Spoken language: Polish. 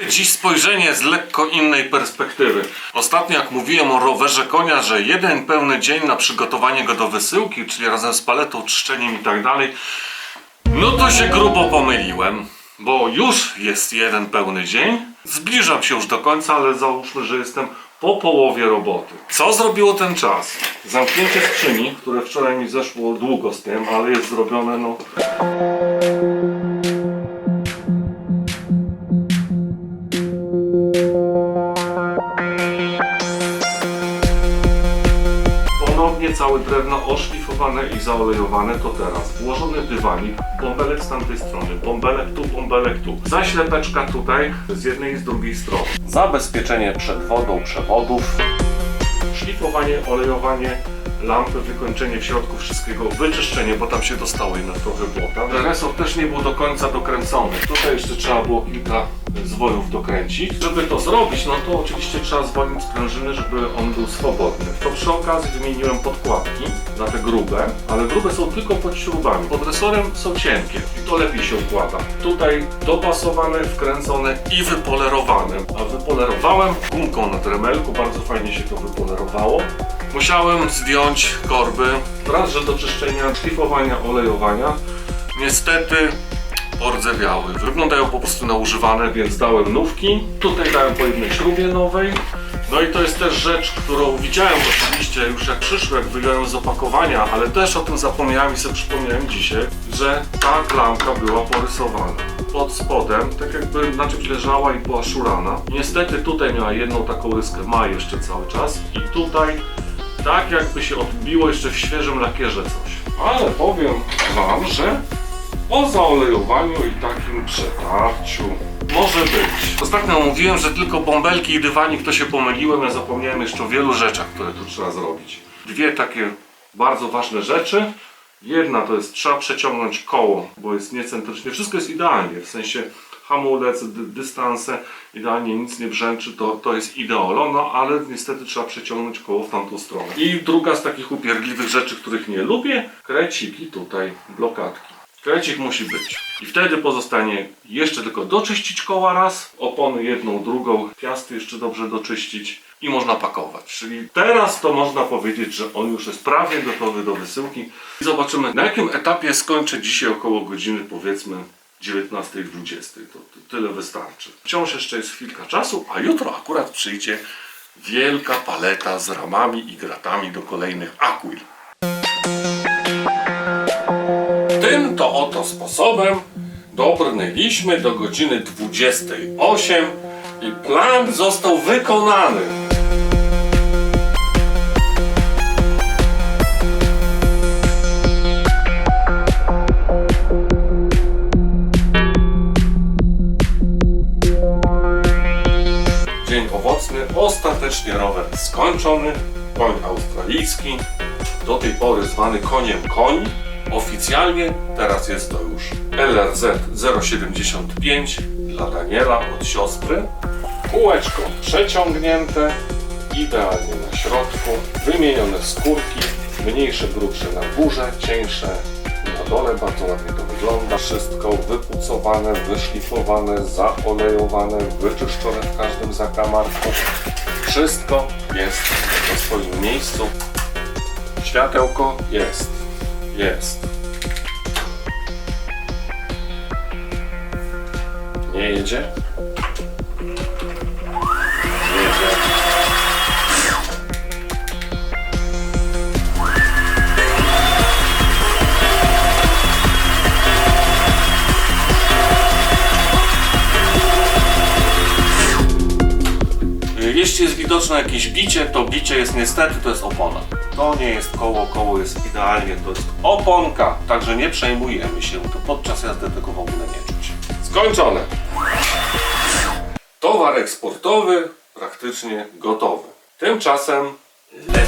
Dziś spojrzenie z lekko innej perspektywy. Ostatnio jak mówiłem o rowerze konia, że jeden pełny dzień na przygotowanie go do wysyłki, czyli razem z paletą, trzczeniem i tak dalej, no to się grubo pomyliłem, bo już jest jeden pełny dzień. Zbliżam się już do końca, ale załóżmy, że jestem po połowie roboty. Co zrobiło ten czas? Zamknięcie skrzyni, które wczoraj mi zeszło długo z tym, ale jest zrobione no całe drewno oszlifowane i zaolejowane to teraz. Włożony dywanik, bąbelek z tamtej strony, bąbelek tu, bąbelek tu. Zaślepeczka tutaj z jednej i z drugiej strony. Zabezpieczenie przed wodą przewodów. Szlifowanie, olejowanie, lampy, wykończenie w środku wszystkiego, wyczyszczenie, bo tam się dostało jednak trochę błota. Resort też nie był do końca dokręcony. Tutaj jeszcze trzeba było kilka zwojów dokręcić. Żeby to zrobić, no to oczywiście trzeba zwolnić sprężyny, żeby on był swobodny. To przy okazji wymieniłem podkładki na te grube, ale grube są tylko pod śrubami. Pod resorem są cienkie i to lepiej się układa. Tutaj dopasowane, wkręcone i wypolerowane. A wypolerowałem gumką na tremelku, bardzo fajnie się to wypolerowało. Musiałem zdjąć korby, raz, że do czyszczenia, szlifowania, olejowania. Niestety pordzewiały. Wyglądają po prostu na używane, więc dałem nówki. Tutaj dałem po jednej śrubie nowej. No i to jest też rzecz, którą widziałem oczywiście już jak przyszłem, wyjąłem z opakowania, ale też o tym zapomniałem i sobie przypomniałem dzisiaj, że ta klamka była porysowana. Pod spodem, tak jakby na czymś leżała i była szurana. Niestety tutaj miała jedną taką ryskę, ma jeszcze cały czas. I tutaj tak jakby się odbiło jeszcze w świeżym lakierze coś. Ale powiem Wam, że o zaolejowaniu i takim przetarciu może być. Ostatnio mówiłem, że tylko bąbelki i dywanik to się pomyliłem, ja zapomniałem jeszcze o wielu rzeczach, które tu trzeba zrobić. Dwie takie bardzo ważne rzeczy. Jedna to jest trzeba przeciągnąć koło, bo jest niecentrycznie. Wszystko jest idealnie, w sensie hamulec, dy, dystanse, idealnie nic nie brzęczy, to, to jest ideolo, no ale niestety trzeba przeciągnąć koło w tamtą stronę. I druga z takich upierdliwych rzeczy, których nie lubię, kreciki tutaj, blokadki. Krecik musi być. I wtedy pozostanie jeszcze tylko doczyścić koła raz, opony jedną, drugą, piasty jeszcze dobrze doczyścić i można pakować. Czyli teraz to można powiedzieć, że on już jest prawie gotowy do wysyłki. I zobaczymy na jakim etapie skończę dzisiaj około godziny powiedzmy 19.20. To, to tyle wystarczy. Wciąż jeszcze jest chwilka czasu, a jutro akurat przyjdzie wielka paleta z ramami i gratami do kolejnych Aquil. Sposobem dobrnęliśmy do godziny 28 i plan został wykonany. Dzień owocny, ostatecznie rower skończony, koń australijski, do tej pory zwany koniem koń. Oficjalnie teraz jest to już LRZ 075 dla Daniela od siostry. Kółeczko przeciągnięte, idealnie na środku, wymienione skórki, mniejsze, grubsze na górze, cieńsze na dole, bardzo ładnie to wygląda. Wszystko wypucowane, wyszlifowane, zaolejowane, wyczyszczone w każdym zakamarku. Wszystko jest na swoim miejscu. Światełko jest. Jest. Nie jedzie? Widoczne jakieś bicie, to bicie jest niestety, to jest opona. To nie jest koło, koło jest idealnie, to jest oponka, także nie przejmujemy się, to podczas jazdy tego w ogóle nie czuć. Skończone. Towar eksportowy praktycznie gotowy. Tymczasem lecę.